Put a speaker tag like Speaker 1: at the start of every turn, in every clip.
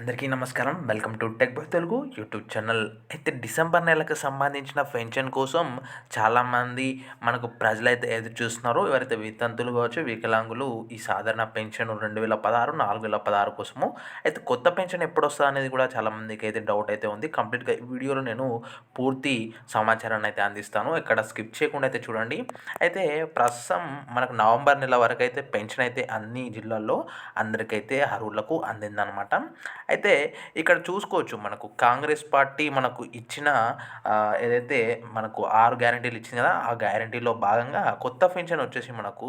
Speaker 1: అందరికీ నమస్కారం. Welcome to tech by Telugu YouTube channel. అయితే డిసెంబర్ నెలకు సంబంధించిన పెన్షన్ కోసం చాలామంది మనకు ప్రజలైతే ఎదురు చూస్తున్నారు. ఎవరైతే వితంతులు కావచ్చు వికలాంగులు ఈ సాధారణ పెన్షన్ రెండు వేల పదహారు నాలుగు వేల పదహారు కోసము. అయితే కొత్త పెన్షన్ ఎప్పుడు వస్తుంది అనేది కూడా చాలామందికి అయితే డౌట్ అయితే ఉంది. కంప్లీట్గా ఈ వీడియోలో నేను పూర్తి సమాచారాన్ని అయితే అందిస్తాను. ఇక్కడ స్కిప్ చేయకుండా అయితే చూడండి. అయితే ప్రస్తుతం మనకు నవంబర్ నెల వరకు అయితే పెన్షన్ అయితే అన్ని జిల్లాల్లో అందరికైతే అర్హులకు అందిందనమాట అయితే ఇక్కడ చూసుకోవచ్చు మనకు కాంగ్రెస్ పార్టీ మనకు ఇచ్చిన ఏదైతే మనకు ఆరు గ్యారంటీలు ఇచ్చింది కదా ఆ గ్యారంటీలో భాగంగా కొత్త పెన్షన్ వచ్చేసి మనకు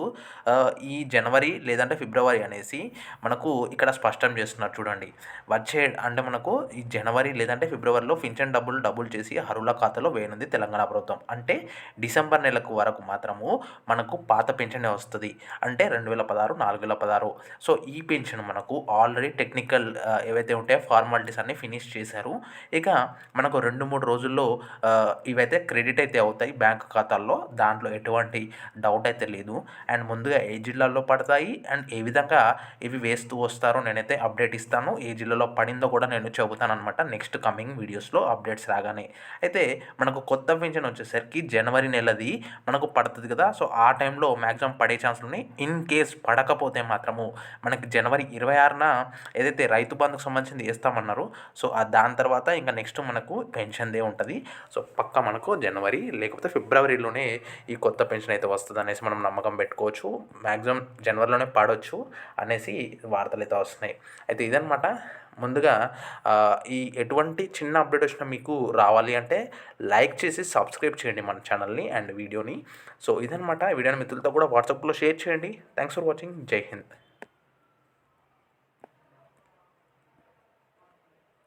Speaker 1: ఈ జనవరి లేదంటే ఫిబ్రవరి అనేసి మనకు ఇక్కడ స్పష్టం చేస్తున్నారు చూడండి. వచ్చే అంటే మనకు ఈ జనవరి లేదంటే ఫిబ్రవరిలో పెన్షన్ డబ్బులు డబ్బులు చేసి అరుల ఖాతాలో వేయనుంది తెలంగాణ ప్రభుత్వం. అంటే డిసెంబర్ నెలకు వరకు మాత్రము మనకు పాత పెన్షన్ వస్తుంది. అంటే రెండు వేల పదహారు నాలుగు వేల పదహారు. సో ఈ పెన్షన్ మనకు ఆల్రెడీ టెక్నికల్ ఏవైతే ఏవైతే ఉంటాయో ఫార్మాలిటీస్ అన్నీ ఫినిష్ చేశారు. ఇక మనకు రెండు మూడు రోజుల్లో ఇవైతే క్రెడిట్ అయితే అవుతాయి బ్యాంక్ ఖాతాల్లో. దాంట్లో ఎటువంటి డౌట్ అయితే లేదు. అండ్ ముందుగా ఏ జిల్లాల్లో పడతాయి? అండ్ ఏ విధంగా ఇవి వేస్తూ వస్తారో నేనైతే అప్డేట్ ఇస్తాను. ఏ జిల్లాలో పడిందో కూడా నేను చెబుతాను అనమాట నెక్స్ట్ కమింగ్ వీడియోస్లో అప్డేట్స్ రాగానే. అయితే మనకు కొత్త పెన్షన్ వచ్చేసరికి జనవరి నెలది మనకు పడుతుంది కదా. సో ఆ టైంలో మ్యాక్సిమం పడే ఛాన్సులు ఉన్నాయి. ఇన్ కేస్ పడకపోతే మాత్రము మనకి జనవరి ఇరవై ఆరున ఏదైతే రైతు బంధుకు సంబంధించి సంబంధించింది వేస్తామన్నారు సో దాని తర్వాత ఇంకా నెక్స్ట్ మనకు పెన్షన్దే ఉంటుంది. సో పక్క మనకు జనవరి లేకపోతే ఫిబ్రవరిలోనే ఈ కొత్త పెన్షన్ అయితే వస్తుంది అనేసి మనం నమ్మకం పెట్టుకోవచ్చు. మ్యాక్సిమం జనవరిలోనే పడవచ్చు అనేసి వార్తలు అయితే వస్తున్నాయి. అయితే ఇదనమాట ముందుగా ఈ ఎటువంటి చిన్న అప్డేట్ వచ్చినా మీకు రావాలి అంటే లైక్ చేసి సబ్స్క్రైబ్ చేయండి మన ఛానల్ని అండ్ వీడియోని. సో ఇదనమాట వీడియోని మిత్రులతో కూడా వాట్సాప్లో షేర్ చేయండి. Thanks for watching. Jai Hind.